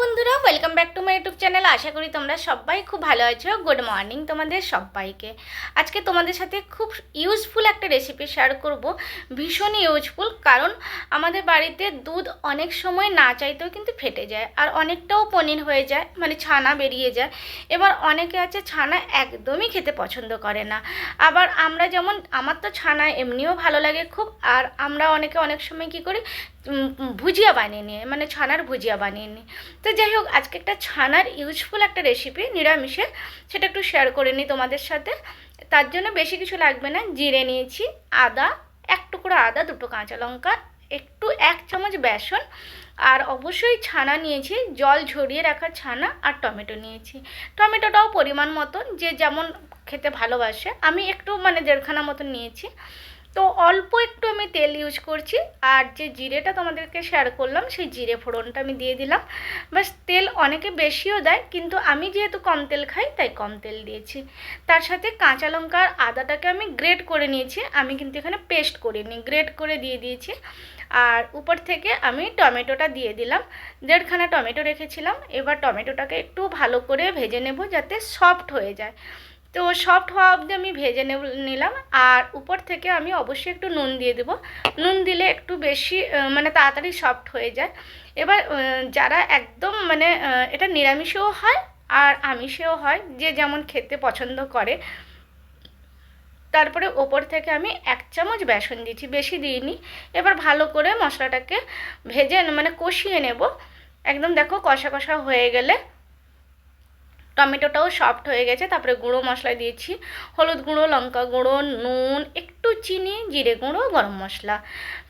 বন্ধুরা welcome back to my YouTube channel আশা করি তোমরা সবাই খুব ভালো আছো। গুড মর্নিং তোমাদের সবাইকে। আজকে তোমাদের সাথে খুব ইউজফুল একটা রেসিপি শেয়ার করব। ভীষণ ইউজফুল কারণ আমাদের বাড়িতে দুধ অনেক সময় না চাইতেও কিন্তু ফেটে যায়, আর অনেকটাও পনির হয়ে যায় মানে ছানা বেরিয়ে যায়। এবার অনেকে আছে ছানা একদমই খেতে পছন্দ করে না। আবার আমরা যেমন, আমার তো ছানা এমনিও ভালো লাগে খুব, আর আমরা অনেকে অনেক সময় কি করি ভুজিয়া বানিয়ে নিয়ে মানে ছানার ভুজিয়া বানিয়ে নিই তো যাই হোক, আজকে একটা ছানার ইউজফুল একটা রেসিপি নিরামিষে, সেটা একটু শেয়ার করে নিই তোমাদের সাথে। তার জন্য বেশি কিছু লাগবে না, জিরে নিয়েছি, আদা, এক টুকরো আদা, দুটো কাঁচা লঙ্কা, একটু এক চামচ বেসন, আর অবশ্যই ছানা নিয়েছি, জল ঝরিয়ে রাখা ছানা আর টমেটো নিয়েছি। টমেটোটাও পরিমাণ মতন, যে যেমন খেতে ভালোবাসে, আমি একটু মানে দেড়খানা মতন নিয়েছি। তো অল্প একটু আমি তেল ইউজ করছি, আর যে জিরেটা তোমাদেরকে শেয়ার করলাম, সেই জিরে ফোড়নটা আমি দিয়ে দিলাম। বাস তেল অনেকে বেশিও দেয়, কিন্তু আমি যেহেতু কম তেল খাই, তাই কম তেল দিয়েছি। তার সাথে কাঁচা লঙ্কা আর আদাটাকে আমি গ্রেট করে নিয়েছি, আমি কিন্তু এখানে পেস্ট করিনি গ্রেট করে দিয়ে দিয়েছি। আর উপর থেকে আমি টমেটোটা দিয়ে দিলাম। দেড়খানা টমেটো রেখেছিলাম, এবার টমেটোটাকে একটু ভালো করে ভেজে নেব যাতে সফট হয়ে যায়। তো সফট হওয়া অবধি আমি ভেজে নিলাম। আর উপর থেকে আমি অবশ্যই একটু নুন দিয়ে দেবো। নুন দিলে একটু বেশি মানে তাড়াতাড়ি সফট হয়ে যায়। এবার যারা একদম মানে এটা নিরামিষেও হয় আর আমিষেও হয়, যে যেমন খেতে পছন্দ করে। তারপরে ওপর থেকে আমি এক চামচ বেসন দিয়েছি, বেশি দিইনি। এবার ভালো করে মশলাটাকে ভেজে মানে কষিয়ে নেব। একদম দেখো কষা কষা হয়ে গেলে টমেটোটাও সফট হয়ে গেছে, তারপরে গুঁড়ো মশলা দিয়েছি। হলুদ গুঁড়ো, লঙ্কা গুঁড়ো, নুন, একটু চিনি, জিরে গুঁড়ো, গরম মশলা।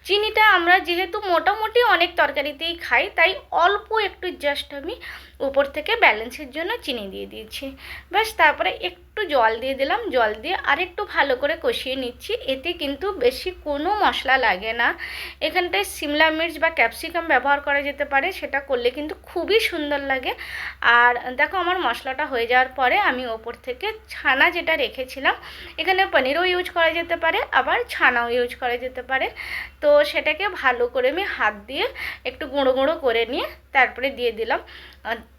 চিনিটা আমরা যেহেতু মোটামুটি অনেক তরকারিতেই খাই, তাই অল্প একটু জাস্ট আমি উপর থেকে ব্যালেন্সের জন্য চিনি দিয়ে দিয়েছি। ব্যাস, তারপরে একটু জল দিয়ে দিলাম, জল দিয়ে আরেকটু ভালো করে কষিয়ে নিচ্ছি। এতে কিন্তু বেশি কোনো মশলা লাগে না। এখানটায় সিমলা মির্চ বা ক্যাপসিকাম ব্যবহার করা যেতে পারে, সেটা করলে কিন্তু খুবই সুন্দর লাগে। আর দেখো, আমার মশলাটা হয়ে যাওয়ার পরে আমি ওপর থেকে ছানা যেটা রেখেছিলাম, এখানে পনিরও ইউজ করা যেতে পারে, আবার ছানাও ইউজ করা যেতে পারে। তো সেটাকে ভালো করে আমি হাত দিয়ে একটু গুঁড়ো গুঁড়ো করে নিয়ে তারপরে দিয়ে দিলাম।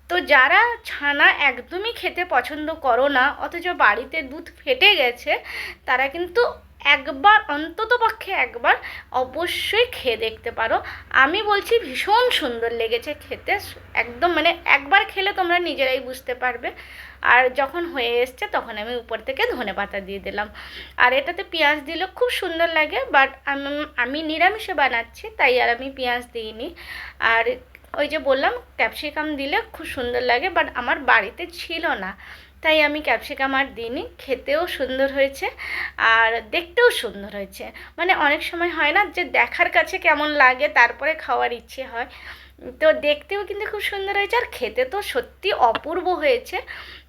তো যারা ছানা একদমই খেতে পছন্দ করো না, অথচ বাড়িতে দুধ ফেটে গেছে, তারা কিন্তু একবার, অন্তত পক্ষে একবার অবশ্যই খেয়ে দেখতে পারো। আমি বলছি ভীষণ সুন্দর লেগেছে খেতে। একদম মানে একবার খেলে তোমরা নিজেরাই বুঝতে পারবে। আর যখন হয়ে এসছে তখন আমি উপর থেকে ধনে পাতা দিয়ে দিলাম। আর এটাতে পেঁয়াজ দিলে খুব সুন্দর লাগে বাট আমি নিরামিষে বানাচ্ছি, তাই আর আমি পেঁয়াজ দিইনি। আর ওই যে বললাম, ক্যাপসিকাম দিলে খুব সুন্দর লাগে বাট আমার বাড়িতে ছিল না। তাই আমি ক্যাপসিকাম আর দিইনি, খেতেও সুন্দর হয়েছে আর দেখতেও সুন্দর হয়েছে। মানে অনেক সময় হয় না যে দেখার কাছে কেমন লাগে, তারপরে খাওয়ার ইচ্ছে হয়। তো দেখতেও কিন্তু খুব সুন্দর হয়েছে আর খেতে তো সত্যি অপূর্ব হয়েছে।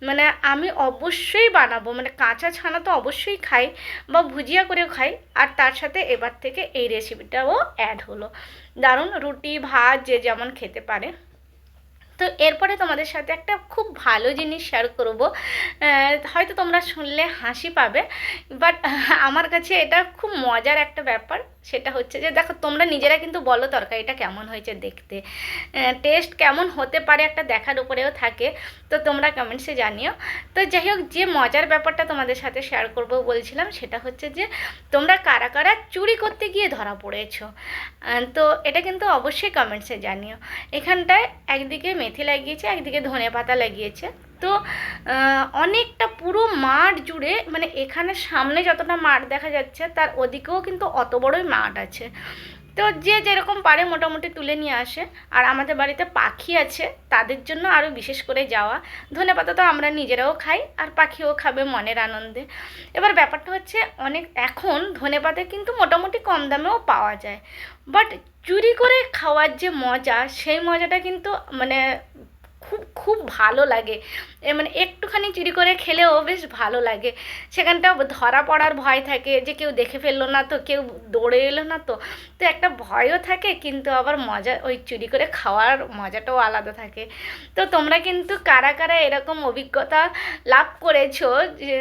মানে আমি অবশ্যই বানাবো মানে কাঁচা ছানা তো অবশ্যই খাই বা ভুজিয়া করেও খাই। আর তার সাথে এবার থেকে এই রেসিপিটাও অ্যাড হলো। দারুণ রুটি, ভাত, যে যেমন খেতে পারে। তো এরপরে তোমাদের সাথে একটা খুব ভালো জিনিস শেয়ার করব। হয়তো তোমরা শুনলে হাসি পাবে বাট আমার কাছে এটা খুব মজার একটা ব্যাপার। সেটা হচ্ছে যে, দেখো, তোমরা নিজেরা কিন্তু বলো তরকারিটা কেমন হয়েছে দেখতে। টেস্ট কেমন হতে পারে একটা দেখার উপরেও থাকে, তো তোমরা কমেন্টসে জানিও। তো যাই হোক, যে মজার ব্যাপারটা তোমাদের সাথে শেয়ার করব বলছিলাম, সেটা হচ্ছে যে, তোমরা কারা কারা চুরি করতে গিয়ে ধরা পড়েছো? তো এটা কিন্তু অবশ্যই কমেন্টসে জানিও। এখানটায় একদিকে মেথি লাগিয়েছে, একদিকে ধনে পাতা লাগিয়েছে। তো অনেকটা পুরো মাঠ জুড়ে মানে এখানে সামনে যতটা মাঠ দেখা যাচ্ছে, তার ওদিকেও কিন্তু অত বড়ই মাঠ আছে। তো যে যেরকম পারে মোটামুটি তুলে নিয়ে আসে। আর আমাদের বাড়িতে পাখি আছে, তাদের জন্য আরও বিশেষ করে যাওয়া। ধনে পাতা তো আমরা নিজেরাও খাই, আর পাখিও খাবে মনের আনন্দে। এবার ব্যাপারটা হচ্ছে, অনেক এখন ধনে পাতা কিন্তু মোটামুটি কম দামেও পাওয়া যায়। বাট চুরি করে খাওয়ার যে মজা, সেই মজাটা কিন্তু মানে খুব খুব ভালো লাগে। এ মানে একটুখানি চুরি করে খেলেও বেশ ভালো লাগে। সেখানটা ধরা পড়ার ভয় থাকে যে কেউ দেখে ফেলল না তো, কেউ দৌড়ে এলো না তো। তো একটা ভয়ও থাকে কিন্তু আবার মজা, ওই চুরি করে খাওয়ার মজাটাও আলাদা থাকে। তো তোমরা কিন্তু কারা কারা এরকম অভিজ্ঞতা লাভ করেছ যে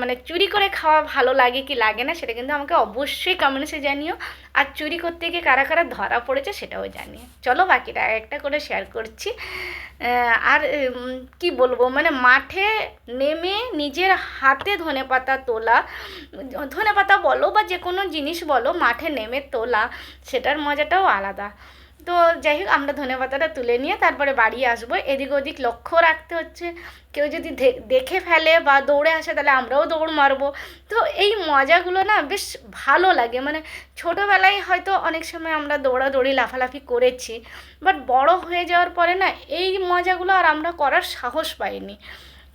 মানে চুরি করে খাওয়া ভালো লাগে কি লাগে না সেটা কিন্তু আমাকে অবশ্যই কমেন্টসে জানিও। আর চুরি করতে গিয়ে কারা কারা ধরা পড়েছে সেটাও জানিয়ে চলো বাকিটা একটা করে শেয়ার করছি। আর কি বলব মানে মাঠে নেমে নিজের হাতে ধনে পাতা তোলা ধনে পাতা বলো বা যে কোনো জিনিস বলো, মাঠে নেমে তোলা, সেটার মজাটাও আলাদা। তো যাই হোক আমরা ধনে পাতাটা তুলে নিয়ে তারপরে বাড়ি আসব। এদিক ওদিক লক্ষ্য রাখতে হচ্ছে। কেউ যদি দেখে ফেলে বা দৌড়ে আসে, তাহলে আমরাও দৌড় মারবো। তো এই মজাগুলো না বেশ ভালো লাগে। মানে ছোটোবেলায় হয়তো অনেক সময় আমরা দৌড়াদৌড়ি লাফালাফি করেছি, বাট বড় হয়ে যাওয়ার পরে না এই মজাগুলো আর আমরা করার সাহস পাইনি।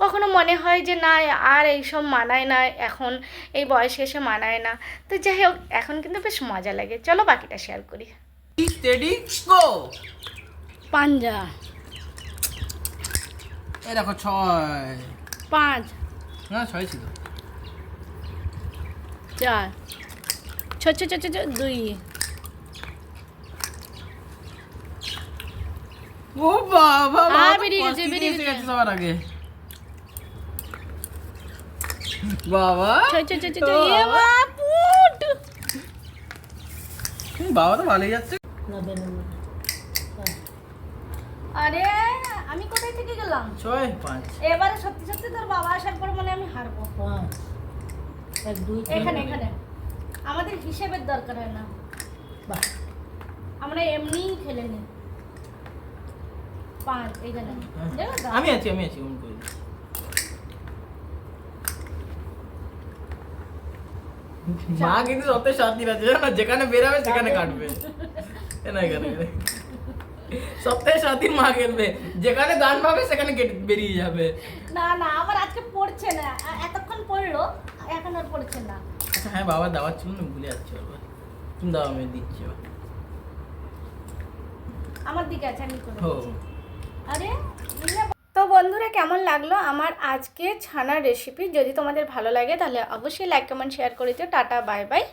কখনো মনে হয় যে, না, আর এইসব মানায় না, এখন এই বয়সে এসে মানায় না। তো যাই হোক এখন কিন্তু বেশ মজা লাগে। চলো বাকিটা শেয়ার করি। স্টেডি গো পাঞ্জা। এই দেখো ছয়। পাঁচ। না ছয় ছিল। চার। ছ ছ ছ ছ দুই। ও বাবা বেরিয়ে গেছে, বেরিয়ে গেছে। গেছে সবার আগে। বাবা। ছ ছ ছ ছ ছ, এ বাবা। বাপুট। বাবা তো ভালোই যাচ্ছে আরে আমি কোথায় থেকে গেলাম? ছয় পাঁচ। এবারে সত্যি সত্যি তোর বাবা আসার পর মনে আমি হারবো। এখানে এখানে। আমাদের হিসেবের দরকার হয় না। আমরা এমনিই খেলে নিই। পাঁচ এখানে আমি আছি আমি আছি অমন করে মা কিন্তু সত্যি শান্তি আছে যেখানে বেরাবে সেখানে কাটবে। না। সপ্তাহে সাত দিন মা খেলবে। যেখানে গান পাবে সেখানে বেরিয়ে যাবে। না না আমার আজকে পড়ছে না। এতক্ষণ পড়ল এখন আর পড়ছে না। আচ্ছা হ্যাঁ বাবা দাওয়াত ছিল না ভুলে যাচ্ছি বাবা। তুমি দাও আমি দিচ্ছি এবার। আমার দিকে আছে আমি করে আরে তো বন্ধুরা কেমন লাগল আমার আজকে ছানার রেসিপি যদি তোমাদের ভালো লাগে তাহলে অবশ্যই লাইক কমেন্ট শেয়ার করে দিও। Tata bye bye